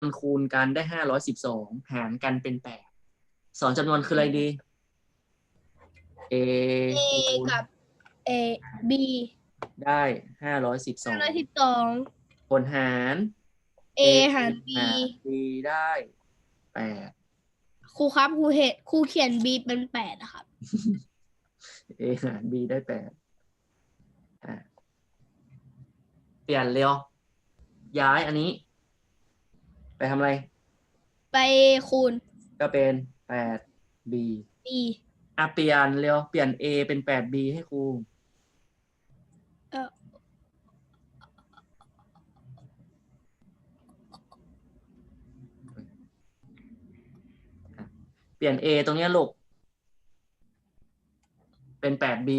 มันคูณกันได้ห้าร้อยสิบสองหารกันเป็นแปดสอนจำนวนคืออะไรดี a A คูณกับ A B ได้ห้าร้อยสิบสองห้าร้อยสิบสองผลหาร A หาร B หาร b ได้แปดครูครับครูเหตุครูเขียน B เป็นแปดนะครับ a หาร b ได้แปดอะเปลี่ยนเร็วย้ายอันนี้ ไปทำอะไร ไปคูณ ก็เป็นแปด b B อะเปลี่ยนเร็วเปลี่ยน a เป็นแปด b ให้ครู เอ่อเปลี่ยน a ตรงเนี้ยลูก เป็นแปด b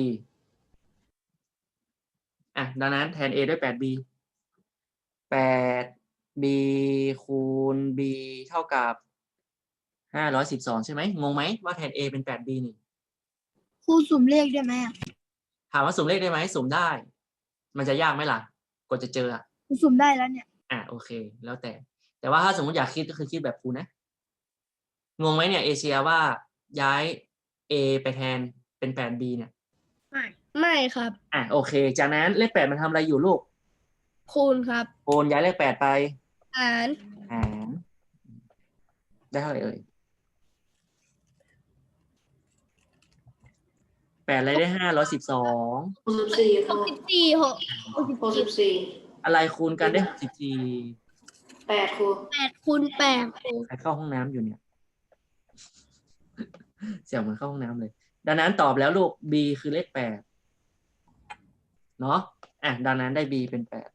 อะ ดังนั้นแทน a ด้วยแปด b แปด b คูณ b เท่ากับห้าร้อยสิบสองใช่ไหมงงไหมว่าแทน a เป็นแปด b นี่ครูสุ่มเลขได้ไหมถามว่าสุ่มเลขได้ไหมสุ่มได้ มันจะยากไหมล่ะกดจะเจออะครูสุ่มได้แล้วเนี่ย อะโอเค แล้วแต่ แต่ว่าถ้าสมมติอยากคิดก็คือคิดแบบครูนะงงไหมเนี่ยเอเชียว่าย้าย A ไปแทนเป็นแปด B เนี่ยไม่ไม่ครับ อะโอเค จากนั้นเลขแปดมันทำอะไรอยู่ลูกคูณครับ โอนย้ายเลขแปดไป หารหารได้เท่าไหร่เอ่ยแปดอะไรได้ห้าร้อยสิบสองหกสิบสี่คหรูกสิบสี่หกหกสิบหกสิบสี่อะไรคูณกันได้หกสิบสี่แปดครูแปดคูณแปดครูใครเข้าห้องน้ำอยู่เนี่ย เสียงเหมือนเข้าห้องน้ำเลย ดังนั้นตอบแล้วลูก B คือเลขแปดเนาะอะดังนั้นได้ B เป็นแปด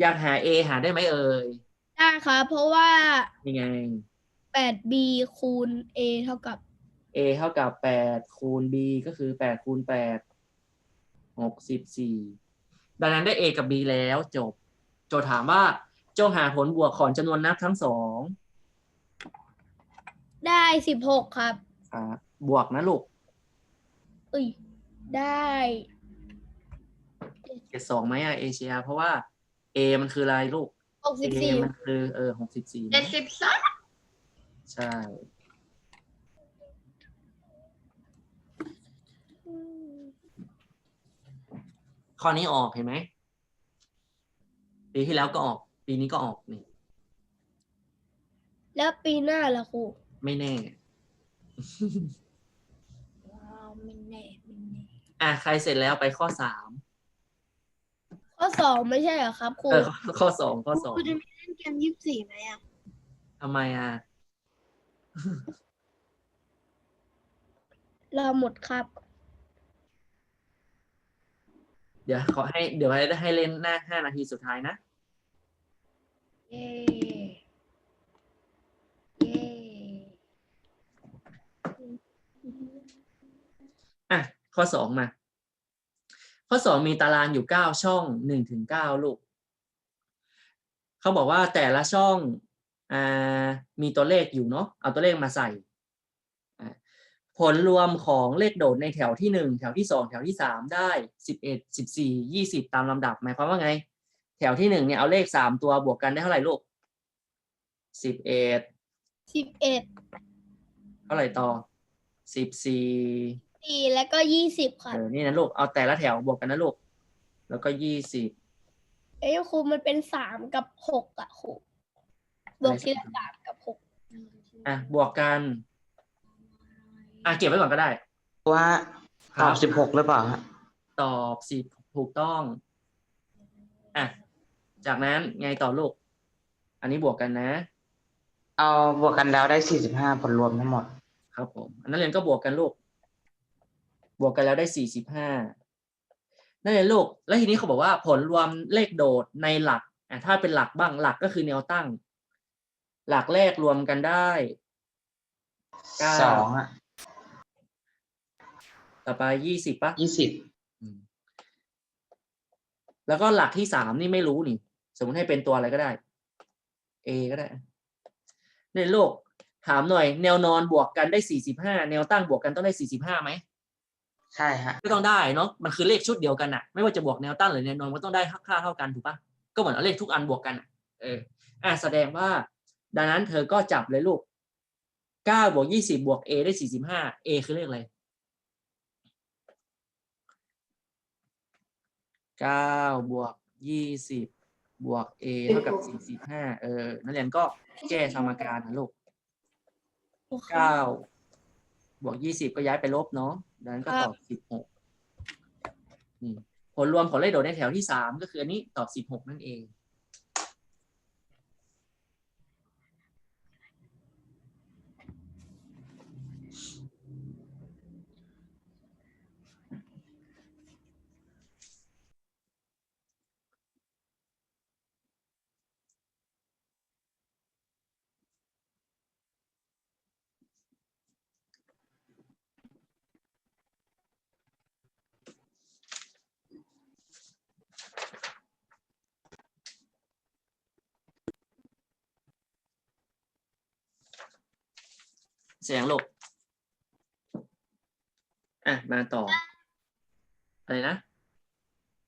อยากหา A หาได้ไหมเอ่ยได้ครับเพราะว่า ยังไงแปด B คูณ A เท่ากับ A เท่ากับแปดคูณ B ก็คือแปดคูณแปดหกสิบสี่ดังนั้นได้ A กับ B แล้วจบ โจทย์ถามว่าจงหาผลบวกของจำนวนนับทั้งสองได้สิบหกครับ ครับบวกนะลูกเอ้ย ได้ เจ็ดสองไหมอะเอเชีย เพราะว่า A มันคืออะไรลูก หกสิบ A สี่มันคือเออหกสิบสี่เจ็ดสิบสามใช่ ข้อนี้ออกเห็นไหมปีที่แล้วก็ออก ปีนี้ก็ออกนี่ แล้วปีหน้าล่ะครูไม่แน่ ว้าวไม่แน่ไม่แน่ อะใครเสร็จแล้วไปข้อสาม ข้อสองไม่ใช่เหรอครับครูเออข้อข้อสองข้อสองครูจะมีเล่นเกมยี่สิบสี่ไหมอะทำไมอะ เราหมดครับเดี๋ยวขอให้เดี๋ยวให้ให้เล่นหน้าห้านาทีสุดท้ายนะ เย้เย้อะ ข้อสองมา ข้อสองมีตารางอยู่เก้าช่องหนึ่งถึงเก้าลูกเขาบอกว่าแต่ละช่องอ่ามีตัวเลขอยู่เนาะเอาตัวเลขมาใส่อะผลรวมของเลขโดดในแถวที่หนึ่งแถวที่สองแถวที่สามได้สิบเอ็ดสิบสี่ยี่สิบตามลำดับหมายความว่าไง แถวที่หนึ่งเนี่ยเอาเลขสามตัวบวกกันได้เท่าไหร่ลูกสิบเอ็ดสิบเอ็ดเท่าไหร่ต่อสิบ สี่สี่แล้วก็ยี่สิบค่ะเออนี่นะลูกเอาแต่ละแถวบวกกันนะลูก แล้วก็ยี่สิบเอ้ยครูมันเป็นสามกับหกอะครูบวกทีละสามกับหกอะบวกกันอะเก็บไว้ก่อนก็ได้ ว่าตอบคสิรับหกหรือเปล่าฮะตอบสิบถูกต้องอะจากนั้นไงต่อลูก อันนี้บวกกันนะ เอาบวกกันแล้วได้สี่สิบห้าผลรวมทั้งหมด ครับผม อันนั้นเรียนก็บวกกันลูกบ วกกันแล้วได้สี่สิบห้านั่นเรียนลูก แล้วทีนี้เขาบอกว่าผลรวมเลขโดดในหลักอะถ้าเป็นหลักบ้างหลักก็คือแนวตั้ง หลักแรกรวมกันได้เก้าสองอะต่อไปยี่สิบปะยี่สิบอืมแล้วก็หลักที่สามนี่ไม่รู้นี่ สมมติให้เป็นตัวอะไรก็ได้ A ก็ได้ ในโลกถามหน่อย แนวนอนบวกกันได้สี่สิบห้าแนวตั้งบวกกันต้องได้สี่สิบห้าไหม ใช่ฮะไม่ต้องได้เนาะมันคือเลขชุดเดียวกันอะไม่ว่าจะบวกแนวตั้งหรือแนวนอนก็ต้องได้ค่าเท่ากันถูกปะก็เหมือนเอาเลขทุกอันบวกกันอะเอเอออะแสดงว่า ดังนั้นเธอก็จับเลยลูกเก้าบวกยี่สิบบวก a ได้สี่สิบห้า a คือเลขอะไรเก้าบวกยี่สิบบวก a เท่ากับสี่สิบห้าเออ นักเรียนก็แก้สมการนะลูกโอเคเก้าบวกยี่สิบก็ย้ายไปลบเนาะ ดังนั้นก็ครัตบอบสิบหกนี่ผลรวมของเลขโดดในแถวที่สามก็คืออันนี้ตอบสิบหกนั่นเอง เสียงลูกอะมาต่ออะไรนะ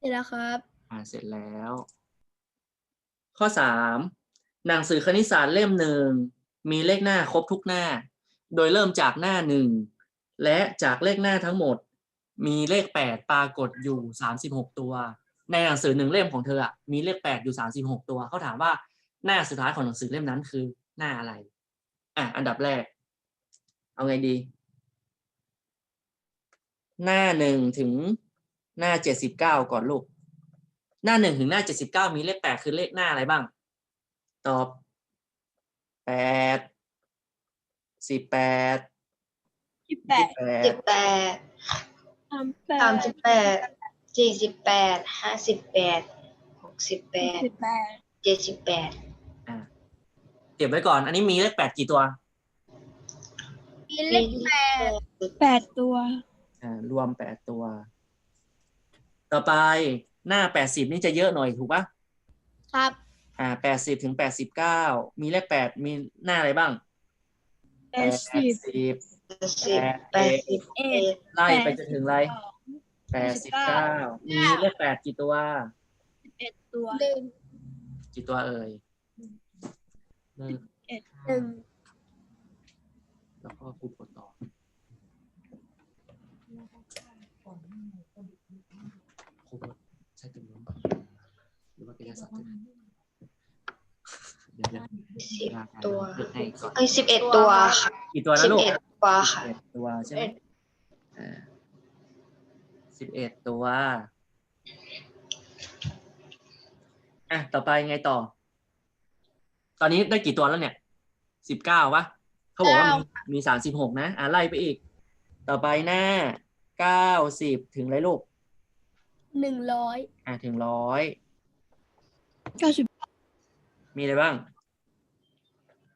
นี่แล้วครับ อ่าเสร็จแล้ว ข้อสามหนังสือคณิตศาสตร์เล่มหนึ่งมีเลขหน้าครบทุกหน้า โดยเริ่มจากหน้าหนึ่งและจากเลขหน้าทั้งหมด มีเลขแปดปรากฏอยู่สามสิบหกตัว ในหนังสือหนึ่งเล่มของเธออะมีเลขแปดอยู่สามสิบหกตัวเขาถามว่าหน้าสุดท้ายของหนังสือเล่มนั้นคือหน้าอะไร อะอันดับแรก เอาไงดี หน้าหนึ่งถึงหน้าเจ็ดสิบเก้าก่อนลูก หน้าหนึ่งถึงหน้าเจ็ดสิบเก้ามีเลขแปดคือเลขหน้าอะไรบ้าง ตอบแปดสิบแปดสิบแปดแปสิดบแปดสามแปดสามสิบแปดสี่สิบแปดห้าสิบแปดหกสิบแปดสิบแปดเจ็ดสิบแปดอะเก็บไว้ก่อน อันนี้มีเลขแปดกี่ตัว มีเลขแปดแปดตัว อ่ารวมแปดตัว ต่อไปหน้าแปดสิบนี่จะเยอะหน่อยถูกปะครับอ่าแปดสิบถึงแปดสิบเก้ามีเลขแปดมีหน้าอะไรบ้างแปดสิบสิบสิบแปดสิบเอ็ดไล่ไปจนถึงอะไรแปดสิบเก้ามีเลขแปดกี่ตัวสิบเอ็ดตัว หนึ่งกี่ตัวเอ่ยเลิกหนึ่ง แล้วก็ครูกดต่อครูกดใช้ตัวนี้หรือว่าเป็นยาสับเดี๋ยวเดี๋ยวสิบตัวเดี๋ยวให้ก่อนเอ้ยสิบเอ็ดตัวค่ะกี่ตัวสินะบลูกเอ็ดตัวค่ะสิบเอ็ดตัวใช่ไหมอ่าสิบเอ็ดตัว อะ ต่อไปไงต่อ ตอนนี้ได้กี่ตัวแล้วเนี่ยสิบเก้าปะ เขาบอกว่ามีมีสามสิบหกนะอะไล่ไปอีก ต่อไปหน้าเก้าสิบถึงไรลูกหนึ่งร้อยอะถึงร้อยเก้าสิบมีอะไรบ้าง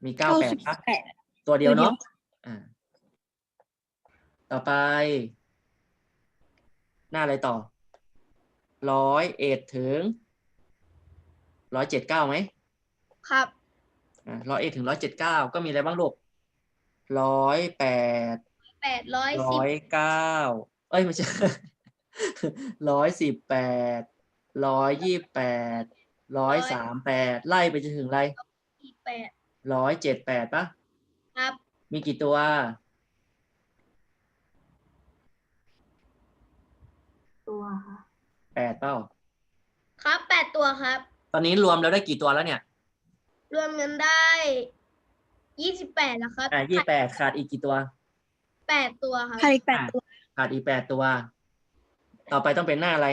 มีเก้าเก้าแปดสิบปะแปดตัวเดียวตัวเดียวเนาะอ่าต่อไป หน้าอะไรต่อร้อยเอ็ดถึงร้อยเจ็ดเก้าไหมครับอ่าร้อยเอ็ดถึงร้อยเจ็ดเก้าก็มีอะไรบ้างลูก ร้อยแปดแปดร้อยสิร้บอยเก้าเอ้ยไม่ใช่ ร้อยสิบแปดร้อยยี่แปดร้อยสามแปดไล่ไปจนถึงอะไรสี่แปดร้อยเจ็ดแปดปะครับมีกี่ตัว ตัวค่ะแปดเปล่า ครับแปดตัวครับ ตอนนี้รวมแล้วได้กี่ตัวแล้วเนี่ย รวมเงินได้ ยี่สิบแปดแล้วครับอ่ายี่แปดขาดอีกกี่ตัว แปดตัวครับใครแปดตัวขาดอีกแปดตัว ต่อไปต้องเป็นหน้าอะไร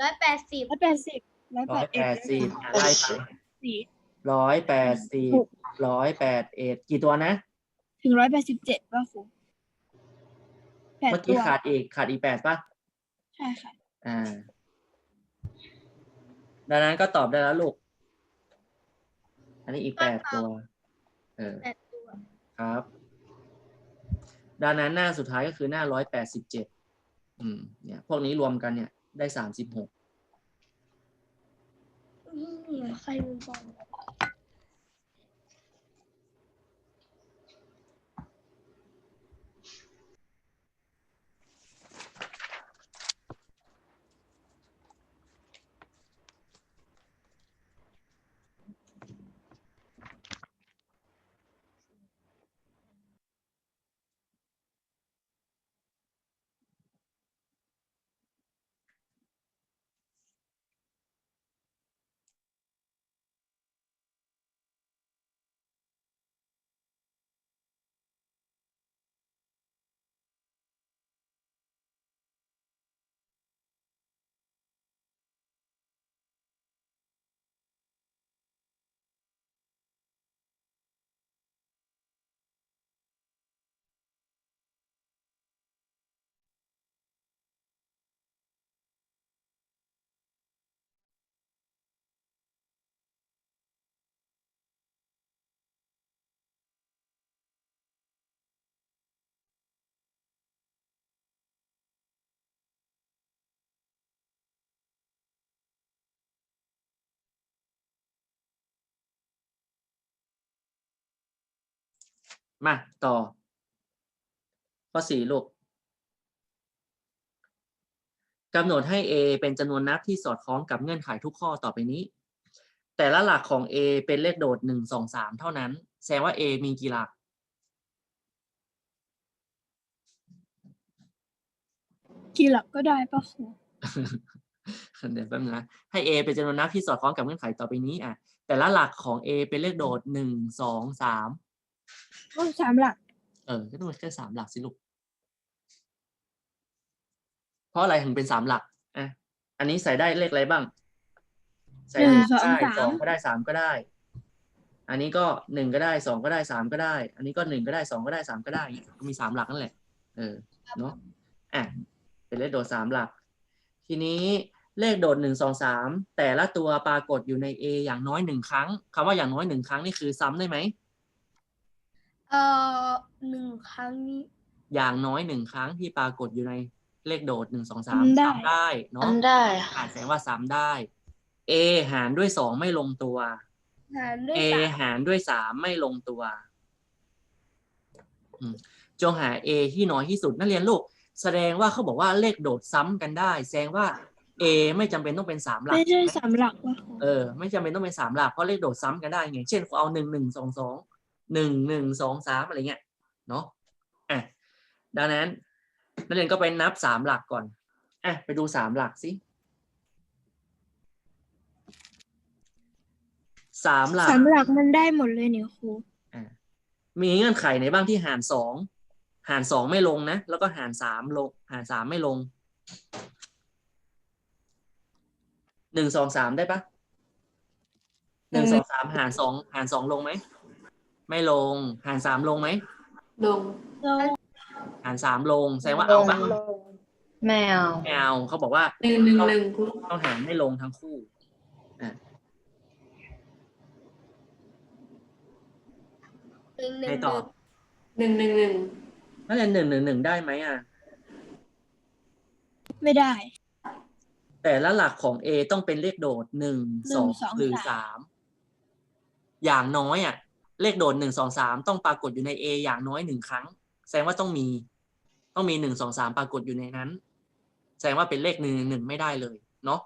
ร้อยแปดสิบร้อยแปดสิบร้อยร้แปอยดเอ็แปดดสิบไล่ไปสี่ร้อยแปดสิบหกร้อยแปดเอ็ดกี่ตัวนะถึงร้อยแปดสิบเจ็ดป่ะครูแปดเมื่อตักี้วขาดอีกขาดอีกแปดป่ะใช่ค่ะอ่า ดังนั้นก็ตอบได้แล้วลูก อันนี้อีกแปดตัว เออแปดตัวครับ ดังนั้นหน้าสุดท้ายก็คือหน้าร้อยแปดสิบเจ็ดอืมเนี่ยพวกนี้รวมกันเนี่ยได้สามสิบหกอืมใครเป็นบอล มาต่อ ข้อสี่ลูกกำหนดให้ a เป็นจำนวนนับที่สอดคล้องกับเงื่อนไขทุกข้อต่อไปนี้ แต่ละหลักของ a เป็นเลขโดดหนึ่งสองสามเท่านั้น แสดงว่า a มีกี่หลัก กี่หลักก็ได้ป่ะครูเดี๋ยวแป๊บนึงนะให้ a เป็นจำนวนนับที่สอดคล้องกับเงื่อนไขต่อไปนี้อะแต่ละหลักของ a เป็นเลขโดดหนึ่งสองสาม ก็สามหลัก เออ ก็ต้องแค่สามหลักสิลูก เพราะอะไรถึงเป็นสามหลัก อะ อันนี้ใส่ได้เลขอะไรบ้าง ใส่หนึ่งได้สองสามสองก็ได้สามก็ได้ อันนี้ก็หนึ่งก็ได้สองก็ได้สามก็ได้ อันนี้ก็หนึ่งก็ได้สองก็ได้สามก็ได้อย่างเงี้ยก็มีสามหลักนั่นแหละ เออ เนาะอะ เป็นเลขโดดสามหลัก ทีนี้เลขโดดหนึ่งสองสามแต่ละตัวปรากฏอยู่ใน A อย่างน้อยหนึ่งครั้งคำว่าอย่างน้อยหนึ่งครั้งนี่คือซ้ำได้ไหม เอ่อหนึ่งครั้งนี้ อย่างน้อยหนึ่งครั้งที่ปรากฏอยู่ในเลขโดดหนึ่งสองสามทำได้ซ้ำได้เนาะทำได้อ่านแสดงว่าซ้ำได้ A หารด้วยสองไม่ลงตัว หารด้วย A สามหารด้วยสามไม่ลงตัวอืมจงหา A ที่น้อยที่สุดนักเรียนลูก แสดงว่าเขาบอกว่าเลขโดดซ้ำกันได้ แสดงว่า A ไม่จำเป็นต้องเป็นสามหลัก ไม่ใช่ใช่ไหมสามหลักป่ะครูเออไม่จำเป็นต้องเป็นสามหลักเพราะเลขโดดซ้ำกันได้ไง เช่นเอาหนึ่งหนึ่งสองสอง หนึ่งหนึ่งสองสามอะไรเงี้ยเนาะอะดังนั้นนักเรียนก็ไปนับสามหลักก่อนอะไปดูสามหลักสิสามหลักสามหลักมันได้หมดเลยเนี่ยครูอะมีเงื่อนไขไหนบ้างที่หารสองหารสองไม่ลงนะ แล้วก็หารสามลง หารสามไม่ลงหนึ่งสองสามได้ปะหนึ่งสองสามหารสองหารสองลงไหม ไม่ลง หารสามลงไหมลงเราหารสามลง แสดงว่าเอาปะไม่เอาไม่เอาเขาบอกว่าหนึ่งหนึ่งหนึ่งครูต้องหารไม่ลงทั้งคู่อะหนึ่งหนึ่ให้งตอบหนึ่งหนึ่งหนึ่งนักเรียนหนึ่งหนึ่งหนึ่งได้ไหมอะ ไม่ได้ แต่ละหลักของ A ต้องเป็นเลขโดดหนึ่งหนึ่สองงสองหรือสาสามอย่างน้อยอะ เลขโดดหนึ่งสองสามต้องปรากฏอยู่ใน A อย่างน้อยหนึ่งครั้ง แสดงว่าต้องมี ต้องมีหนึ่งสองสามปรากฏอยู่ในนั้น แสดงว่าเป็นเลขหนึ่งหนึ่งไม่ได้เลยเนาะ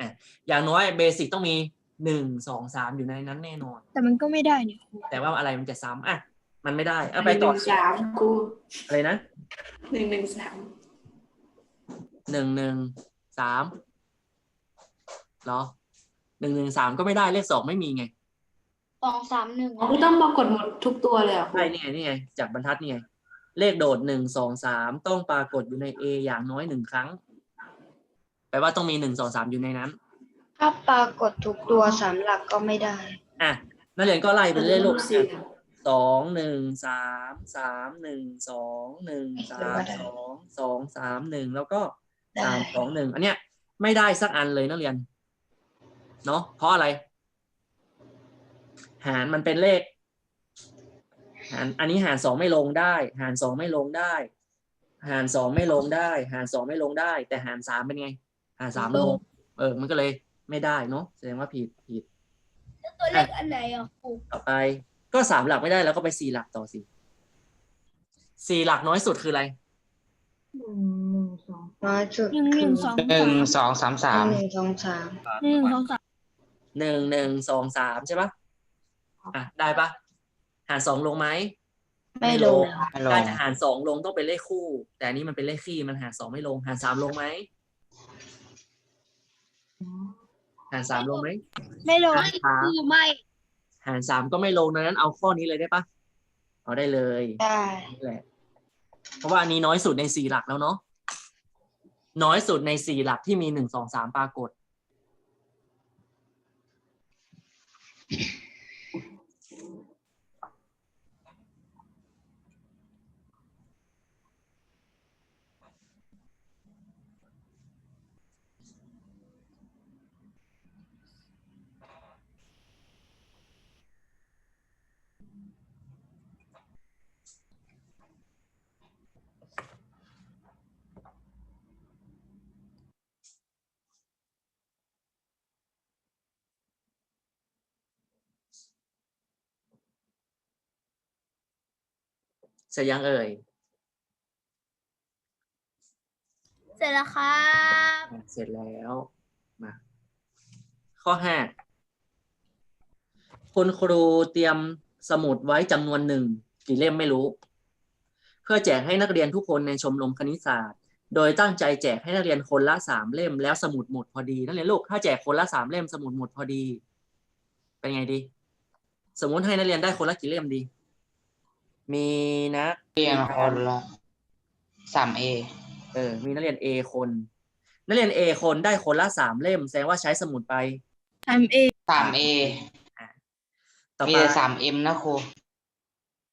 อะอย่างน้อยเบสิกต้องมีหนึ่งสองสามอยู่ในนั้นแน่นอน แต่มันก็ไม่ได้เนี่ยครูแต่ว่าอะไรมันจะซ้ำอะ มันไม่ได้หเอานึ่งไปหต่อนึ่งสามครูอะไรนะหนึ่งหนึ่งสามหนึ่งหนึ่งสามเหรอหนึ่งหนึ่งสามก็ไม่ได้เลขสองไม่มีไง สองสามหนึ่งอ๋อไม่ต้องมากดหมดทุกตัวเลยเหรอะครูใช่นี่ไงนี่ไงจากบรรทัดนี่ไงเลขโดดหนึ่งสองสามต้องปรากฏอยู่ใน A อย่างน้อยหนึ่งครั้ง แปลว่าต้องมีหนึ่งสองสามอยู่ในนั้น ถ้าปรากฏทุกตัวสามหลักก็ไม่ได้อะนักเรียนก็ไล่ไปเรื่อยๆลูกสี่สองหนึ่งสามสามหนึ่งสองหนึ่งสามสองสองสามหนึ่งแล้วก็สามสองหนึ่งอันเนี้ยไม่ได้สักอันเลยนักเรียน เนาะเพราะอะไร หารมันเป็นเลข หารอันนี้หารสองไม่ลงได้ หารสองไม่ลงได้ หารสองไม่ลงได้ หารสองไม่ลงได้ แต่หารสามเป็นไง หารสามลง เออ มันก็เลยไม่ได้เนาะแสดงว่าผิดผิดแล้วตัวเลขอันไหนอะครูต่อไป ก็สามหลักไม่ได้แล้วก็ไปสี่หลักต่อสิสี่หลักน้อยสุดคืออะไรน้อยสุดหนึ่งหคืนึ่องสองหนึ่งสองสามสามหนึ่งสองสามหนึ่งสองสามหนึ่งหนึ่งสองสามใช่ปะ อะได้ปะหารสองลงไหมไม่ลงไม่ลงการหารสองลงต้องเป็นเลขคู่ แต่อันนี้มันเป็นเลขคี่มันหารสองไม่ลง หารสามลงไหมหารสามลงไหมไม่ลงหารสามไม่หารสามก็ไม่ลงดังนั้นเอาข้อนี้เลยได้ปะเอาได้เลยได้นี่แหละเพราะว่าอันนี้น้อยสุดในสี่หลักแล้วเนาะน้อยสุดในสี่หลักที่มีหนึ่งสองสามปรากฏ เสร็จยังเอ่ย เสร็จแล้วครับอะเสร็จแล้วมาข้อห้าคุณครูเตรียมสมุดไว้จำนวนหนึ่งกี่เล่มไม่รู้ เพื่อแจกให้นักเรียนทุกคนในชมรมคณิตศาสตร์ โดยตั้งใจแจกให้นักเรียนคนละสามเล่ม แล้วสมุดหมดพอดีนักเรียนลูกถ้าแจกคนละสามเล่มสมุดหมดพอดี เป็นไงดี สมมติให้นักเรียนได้คนละกี่เล่มดี มีนักเรียนคนละสามเอเออ มีนักเรียน A คน นักเรียน A คนได้คนละสามเล่ม แสดงว่าใช้สมุดไปทำเองสามเอต่อมีไปแต่สามเอ็มนะครู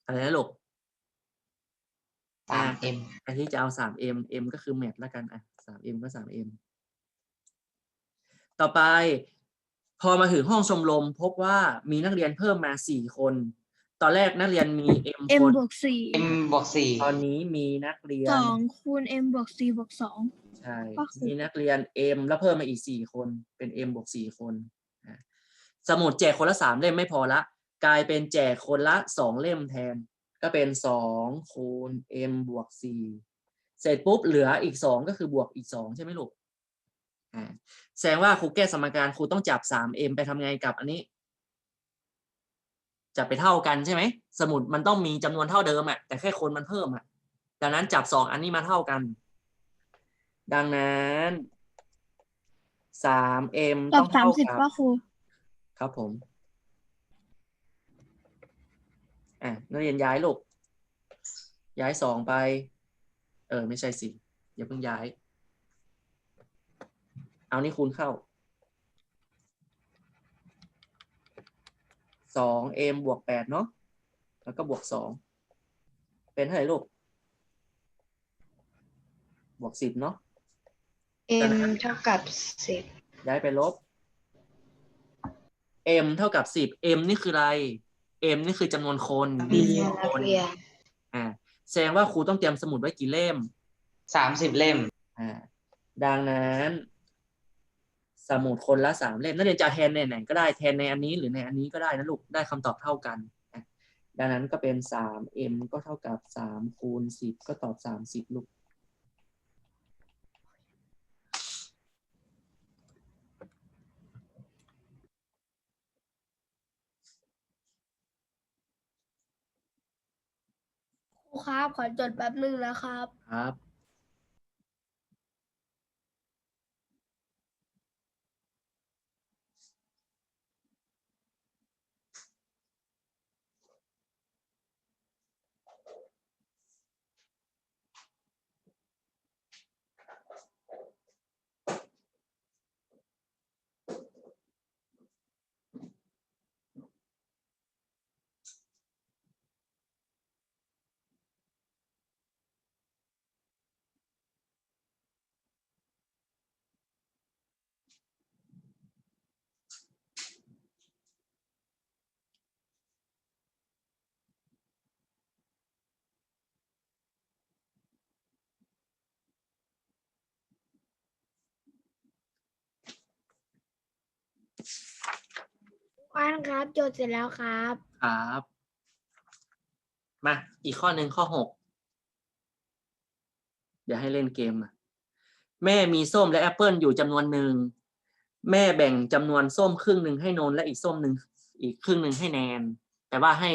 อะไรนะลูกสามเอ็มอันที่จะเอาสาม M M ก็คือแมทแล้วกันอะสาม M ก็สาม M ต่อไป พอมาถึงห้องชมรมพบว่ามีนักเรียนเพิ่มมาสี่คน ตอนแรกนักเรียนมี M เอ็มคนบวกสี่เอ็มบวกสี่ตอนนี้มีนักเรียน สองคูณเอ็มบวกสี่บวกสอง ใช่ ก็คือ มีนักเรียน M แล้วเพิ่มมาอีกสี่คน เป็น M บวกสี่คนอะสมุดแจกคนละสามเล่มไม่พอละ กลายเป็นแจกคนละสองเล่มแทน ก็เป็นสองคูณ M บวกสี่เสร็จปุ๊บเหลืออีกสองก็คือบวกอีกสองใช่ไหมลูกอ่าแสดงว่าครูแก้สมการครูต้องจับสาม M ไปทำไงกับอันนี้ จับไปเท่ากันใช่ไหมสมุดมันต้องมีจำนวนเท่าเดิมอะแต่แค่คนมันเพิ่มอะดังนั้นจับสองอันนี้มาเท่ากัน ดังนั้นสามเอ็มตอต้บองสามเท่าสิบกับว่าครู ครับผมอะนักเรียนย้ายลูกย้ายสองไป เออ ไม่ใช่สิอย่าเพิ่งย้าย เอานี่คูณเข้า สองเอ็มบวกแปดเนาะแล้วก็บวกสองเป็นเท่าไหร่ลูก บวกสิบเนาะเอ็มเท่ากับสิบย้ายไปลบ m เท่ากับสิบ m นี่คืออะไร m นี่คือจำนวนคนมีมีนัคกนเรียนอ่าแสดงว่าครูต้องเตรียมสมุดไว้กี่เล่มสามสิบเล่มอ่าดังนั้น สมุดคนละสามเล่มนักเรียนจะแทนในไหนก็ได้แทนในอันนี้หรือในอันนี้ก็ได้นะลูกได้คำตอบเท่ากันอะดังนั้นก็เป็นสาม m ก็เท่ากับสามคูณสิบก็ตอบสามสิบลูกครูครับ ขอจดแป๊บหนึ่งนะครับ ครับ ว่านครับจดเสร็จแล้วครับ ครับ มา อีกข้อหนึ่งข้อหกเดี๋ยวให้เล่นเกมอะแม่มีส้มและแอปเปิลอยู่จำนวนหนึ่ง แม่แบ่งจำนวนส้มครึ่งหนึ่งให้นนท์และอีกส้มหนึ่งอีกครึ่งหนึ่งให้แนน แต่ว่าให้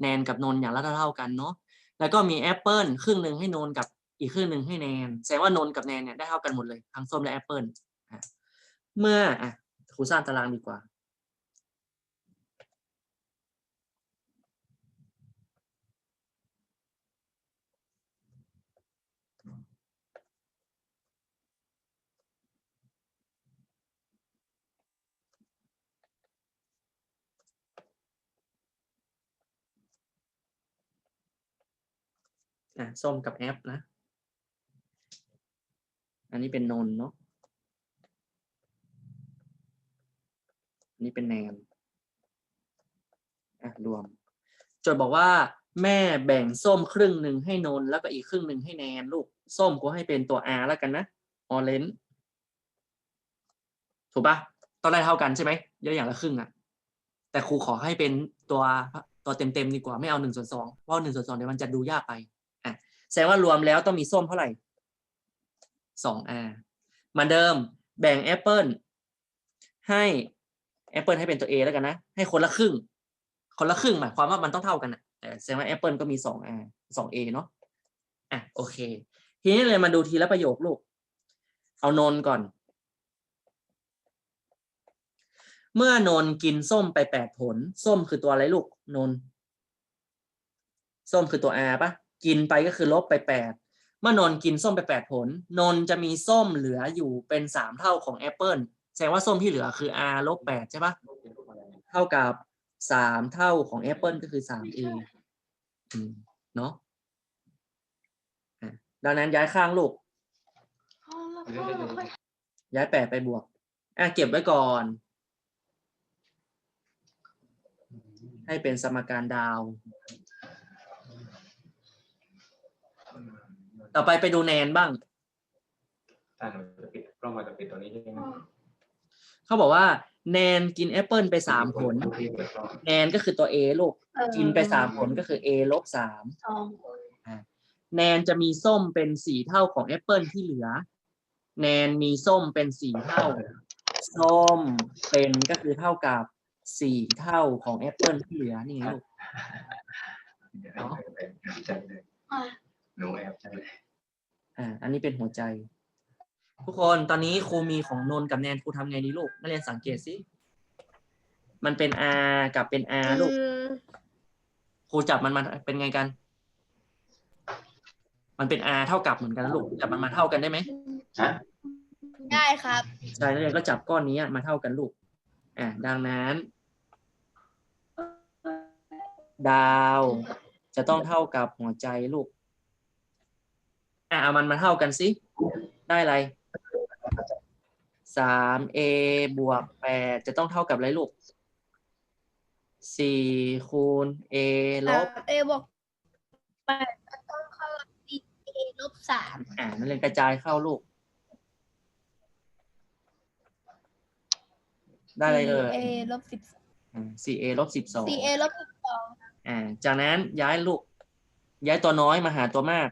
แนนกับนนท์อย่างละเท่ากันเนาะแล้วก็มีแอปเปิลครึ่งหนึ่งให้นนท์กับอีกครึ่งหนึ่งให้แนนแสดงว่านนท์กับแนนเนี่ยได้เท่ากันหมดเลยทั้งส้มและแอปเปิลเมื่ออะครูสร้างตารางดีกว่า อะส้มกับแอปนะ อันนี้เป็นนน์เนาะอันนี้เป็นแนนอะรวมโจทย์บอกว่าแม่แบ่งส้มครึ่งหนึ่งให้นน์แล้วก็อีกครึ่งหนึ่งให้แนนลูกส้มกูให้เป็นตัว R แล้วกันนะ orange ถูกปะตองได้เท่ากันใช่ไหมเยอะอย่างละครึ่งอะแต่ครูขอให้เป็นตัวตัวเต็มๆดีกว่าไม่เอาหนึ่งส่วนสองเพราะหนึ่งส่วนสองเดี๋ยวมันจะดูยากไป แสดงว่ารวมแล้วต้องมีส้มเท่าไหร่สอง R มือนเดิมแบ่งแอปเปิลให้แอปเปิลให้เป็นตัว A แล้วกันนะ ให้คนละครึ่ง คนละครึ่งหมายความว่ามันต้องเท่ากันอะแสดงว่าแอปเปิลก็มีสอง R สอง A เนาะอะโอเค ทีนี้เลยมาดูทีละประโยคลูก เอานนท์ก่อน เมื่อนนท์กินส้มไปแปดผล ส้มคือตัวอะไรลูกนนท์ส้มคือตัว R ปะ กินไปก็คือลบไปแปดเมื่อนนท์กินส้มไปแปดผล นนท์จะมีส้มเหลืออยู่เป็นสามเท่าของแอปเปิลแสดงว่าส้มที่เหลือคือ R ลบแปดใช่ปะเท่ากับสามเท่าของแอปเปิลก็คือสาม A อืมเนาะอะดังนั้นย้ายข้างลูก ย้ายแปดไปบวกอะเก็บไว้ก่อน ให้เป็นสมการดาว ต่อไปไปดูแนนบ้างอ่าหนูจะปิดกล้องวงจรปิดตัวนี้ใช่ไหมเขาบอกว่า แนนกินแอปเปิลไปสามผลที่เปิดกล้องแนนก็คือตัว A ลูกกินไปสามผลก็คือ A ลบสาม สองแนนจะมีส้มเป็นสี่เท่าของแอปเปิลที่เหลือ แนนมีส้มเป็นสี่เท่า ส้มเป็นก็คือเท่ากับสี่เท่าของแอปเปิลที่เหลือนี่ไงลูก เดี๋ยวให้ไปแอบใจเลยหนูแอบใจเลย อ่าอันนี้เป็นหัวใจ ทุกคนตอนนี้ครูมีของนนท์กับแนนครูทำไงดีลูกนักเรียนสังเกตสิมันเป็น R กับเป็น R ลูกอืมครูจับมันมาเป็นไงกัน มันเป็น R เท่ากับเหมือนกันนะลูกจับมันมาเท่ากันได้ไหมฮะได้ครับ ใช่นักเรียนก็จับก้อนนี้มาเท่ากันลูกอ่าดังนั้น ดาว จะต้องเท่ากับหัวใจลูก อะเอามันมาเท่ากันสิได้อะไรสามเอบวกแปดจะต้องเท่ากับอะไรลูกสี่คูณเอลบ เอบอกแปดก็ต้องเข้าดีเอลบสามอ่านักเรียนกระจายเข้าลูก ได้อะไรเอ่ยเอลบสิบสี่เอลบสิบสองสี่เอลบสิบสองอ่าจากนั้นย้ายลูก ย้ายตัวน้อยมาหาตัวมาก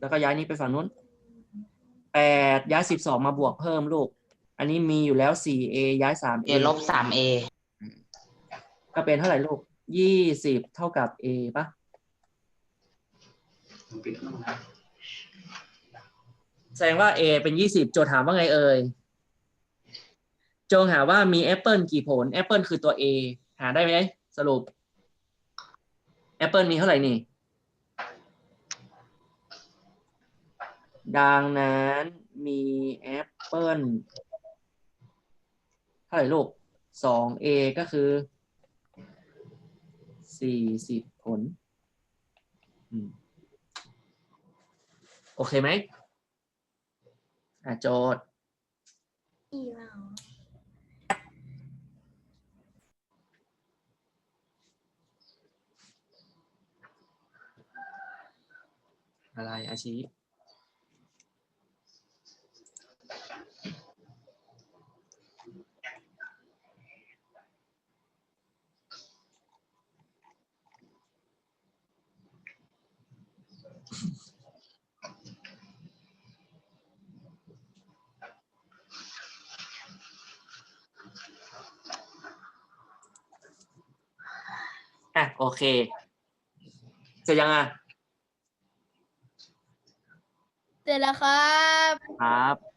แล้วก็ย้ายนี้ไปฝั่งนู้นแปดย้ายสิบสองมาบวกเพิ่มลูก อันนี้มีอยู่แล้วสี่เอย้ายสาม A ลบสาม A ก็เป็นเท่าไหร่ลูกยี่สิบเท่ากับ a ปะหนูปิดกล้องนะแสดงว่า a เป็นยี่สิบโจทย์ถามว่าไงเอ่ยจงหาว่ามีแอปเปิลกี่ผลแอปเปิลคือตัว a หาได้ไหมสรุปแอปเปิลมีเท่าไหร่นี่ ดังนั้นมีแอปเปิลเท่าไหร่ลูกสอง a ก็คือสี่สิบผลโอเคไหมอะโจทย์อีแล้วอะไรอาชีอ่ เค เสร็จยังอะ เสร็จแล้วครับ ครับ